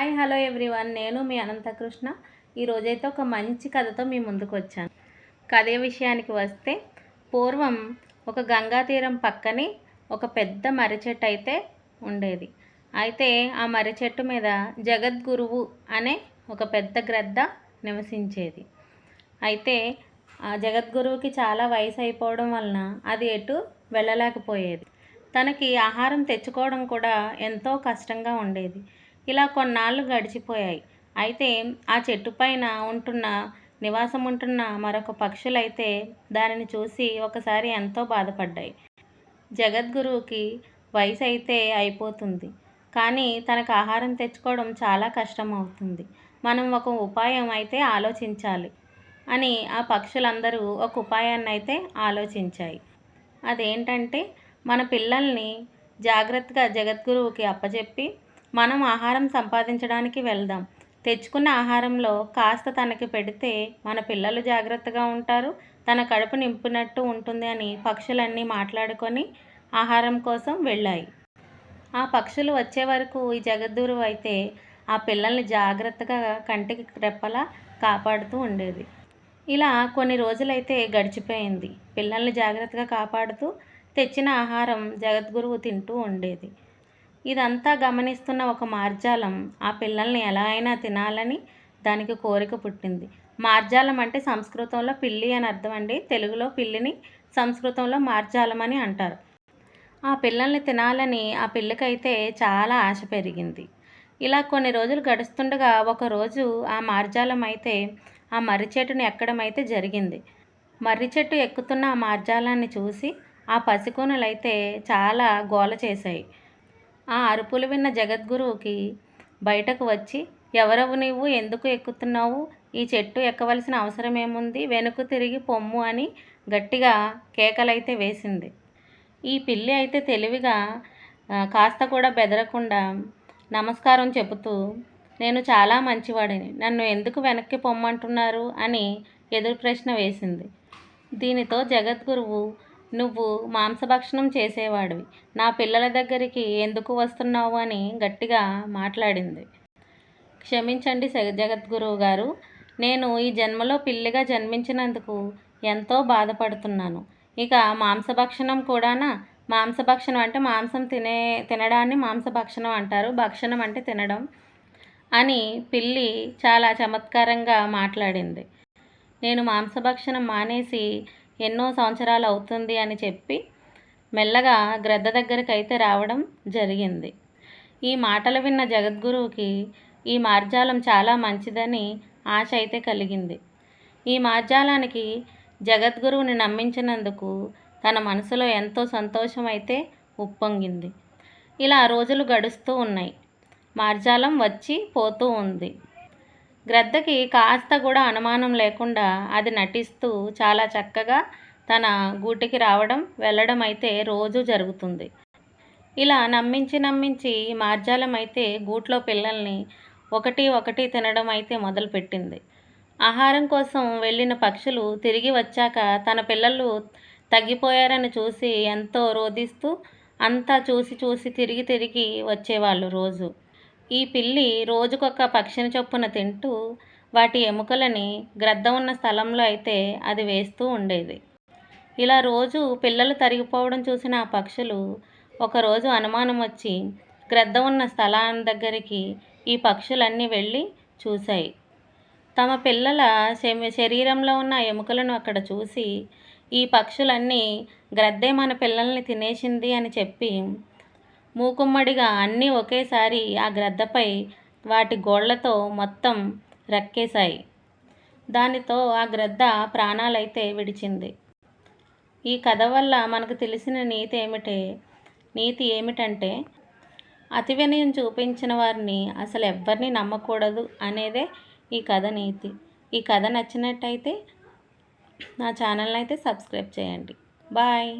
Hi hello everyone. నేను మీ అనంతకృష్ణ. ఈరోజైతే ఒక మంచి కథతో మీ ముందుకు వచ్చాను. కథ విషయానికి వస్తే పూర్వం ఒక గంగా తీరం పక్కనే ఒక పెద్ద మర్రి చెట్టు అయితే ఉండేది. అయితే ఆ మర్రి చెట్టు మీద జగద్గురువు అనే ఒక పెద్ద గ్రద్ద నివసించేది. అయితే ఆ జగద్గురువుకి చాలా వయసు అయిపోవడం వలన అది ఎటు వెళ్ళలేకపోయేది. తనకి ఆహారం తెచ్చుకోవడం కూడా ఎంతో కష్టంగా ఉండేది. ఇలా కొన్నాళ్ళు గడిచిపోయాయి. అయితే ఆ చెట్టు పైన ఉంటున్న నివాసం ఉంటున్న మరొక పక్షులైతే దానిని చూసి ఒకసారి ఎంతో బాధపడ్డాయి. జగద్గురువుకి వయసు అయితే అయిపోతుంది. కానీ తనకు ఆహారం తెచ్చుకోవడం చాలా కష్టం అవుతుంది మనం ఒక ఉపాయం అయితే ఆలోచించాలి అని ఆ పక్షులందరూ ఒక ఉపాయాన్ని అయితే ఆలోచించాయి. అదేంటంటే మన పిల్లల్ని జాగ్రత్తగా జగద్గురువుకి అప్పచెప్పి మనం ఆహారం సంపాదించడానికి వెళ్దాం. తెచ్చుకున్న ఆహారంలో కాస్త తనకి పెడితే మన పిల్లలు జాగ్రత్తగా ఉంటారు. తన కడుపు నింపినట్టు ఉంటుంది అని పక్షులన్నీ మాట్లాడుకొని ఆహారం కోసం వెళ్ళాయి. ఆ పక్షులు వచ్చే వరకు ఈ జగద్గురువు అయితే ఆ పిల్లల్ని జాగ్రత్తగా కంటికి రెప్పలా కాపాడుతూ ఉండేది. ఇలా కొన్ని రోజులైతే గడిచిపోయింది. పిల్లల్ని జాగ్రత్తగా కాపాడుతూ తెచ్చిన ఆహారం జగద్గురువు తింటూ ఉండేది. ఇదంతా గమనిస్తున్న ఒక మార్జాలం ఆ పిల్లల్ని ఎలా అయినా తినాలని దానికి కోరిక పుట్టింది. మార్జాలం అంటే సంస్కృతంలో పిల్లి అని అర్థం అండి. తెలుగులో పిల్లిని సంస్కృతంలో మార్జాలం అని అంటారు. ఆ పిల్లల్ని తినాలని ఆ పిల్లకైతే చాలా ఆశ పెరిగింది. ఇలా కొన్ని రోజులు గడుస్తుండగా ఒకరోజు ఆ మార్జాలం అయితే ఆ మర్రి చెట్టును ఎక్కడం అయితే జరిగింది. మర్రి చెట్టు ఎక్కుతున్న ఆ మార్జాలాన్ని చూసి ఆ పసికూనలైతే చాలా గోల చేశాయి. ఆ అరుపులు విన్న జగద్గురువుకి బయటకు వచ్చి ఎవరవు నీవు? ఎందుకు ఎక్కుతున్నావు? ఈ చెట్టు ఎక్కవలసిన అవసరం ఏముంది వెనుకు తిరిగి పొమ్ము అని గట్టిగా కేకలైతే వేసింది. ఈ పిల్లి అయితే తెలివిగా కాస్త కూడా బెదరకుండా నమస్కారం చెబుతూ నేను చాలా మంచివాడిని. నన్ను ఎందుకు వెనక్కి పొమ్మంటున్నారు? అని ఎదురు ప్రశ్న వేసింది. దీనితో జగద్గురువు నువ్వు మాంసభక్షణం చేసేవాడివి. నా పిల్లల దగ్గరికి ఎందుకు వస్తున్నావు అని గట్టిగా మాట్లాడింది. క్షమించండి జగద్గురువు గారు. నేను ఈ జన్మలో పిల్లిగా జన్మించినందుకు ఎంతో బాధపడుతున్నాను. ఇక మాంసభక్షణం కూడానా? మాంసభక్షణం అంటే మాంసం తినే తినడాన్ని మాంసభక్షణం అంటారు. భక్షణం అంటే తినడం అని పిల్లి చాలా చమత్కారంగా మాట్లాడింది. నేను మాంసభక్షణం మానేసి ఎన్నో సంవత్సరాలు అవుతుంది అని చెప్పి మెల్లగా గ్రద్ద దగ్గరికి అయితే రావడం జరిగింది. ఈ మాటలు విన్న జగద్గురువుకి ఈ మార్జాలం చాలా మంచిదని ఆశ అయితే కలిగింది. ఈ మార్జాలానికి జగద్గురువుని నమ్మించినందుకు తన మనసులో ఎంతో సంతోషం అయితే ఉప్పొంగింది. ఇలా రోజులు గడుస్తూ ఉన్నాయి. మార్జాలం వచ్చి పోతూ ఉంది. గ్రద్దకి కాస్త కూడా అనుమానం లేకుండా అది నటిస్తూ చాలా చక్కగా తన గూటికి రావడం వెళ్ళడం అయితే రోజు జరుగుతుంది. ఇలా నమ్మించి నమ్మించి మార్జాలం అయితే గూట్లో పిల్లల్ని ఒకటి ఒకటి తినడం అయితే మొదలుపెట్టింది. ఆహారం కోసం వెళ్ళిన పక్షులు తిరిగి వచ్చాక తన పిల్లలు తగ్గిపోయారని చూసి ఎంతో రోధిస్తూ అంతా చూసి చూసి తిరిగి తిరిగి వచ్చేవాళ్ళు రోజు. ఈ పిల్లి రోజుకొక పక్షిని చొప్పున తింటూ వాటి ఎముకలని గ్రద్ద ఉన్న స్థలంలో అయితే అది వేస్తూ ఉండేది. ఇలా రోజు పిల్లలు తరిగిపోవడం చూసిన ఆ పక్షులు ఒకరోజు అనుమానం వచ్చి గ్రద్ద ఉన్న స్థలాన్ని దగ్గరికి ఈ పక్షులన్నీ వెళ్ళి చూశాయి. తమ పిల్లల శరీరంలో ఉన్న ఎముకలను అక్కడ చూసి ఈ పక్షులన్నీ గ్రద్దే మన పిల్లల్ని తినేసింది అని చెప్పి మూకుమ్మడిగా అన్నీ ఒకేసారి ఆ గ్రద్దపై వాటి గోళ్ళతో మొత్తం రక్కేశాయి. దానితో ఆ గ్రద్ద ప్రాణాలైతే విడిచింది. ఈ కథ వల్ల మనకు తెలిసిన నీతి ఏమిటే నీతి ఏమిటంటే అతి వినయం చూపించిన వారిని అసలు ఎవ్వరిని నమ్మకూడదు అనేదే ఈ కథ నీతి. ఈ కథ నచ్చినట్టయితే నా ఛానల్ని అయితే సబ్స్క్రైబ్ చేయండి. బాయ్.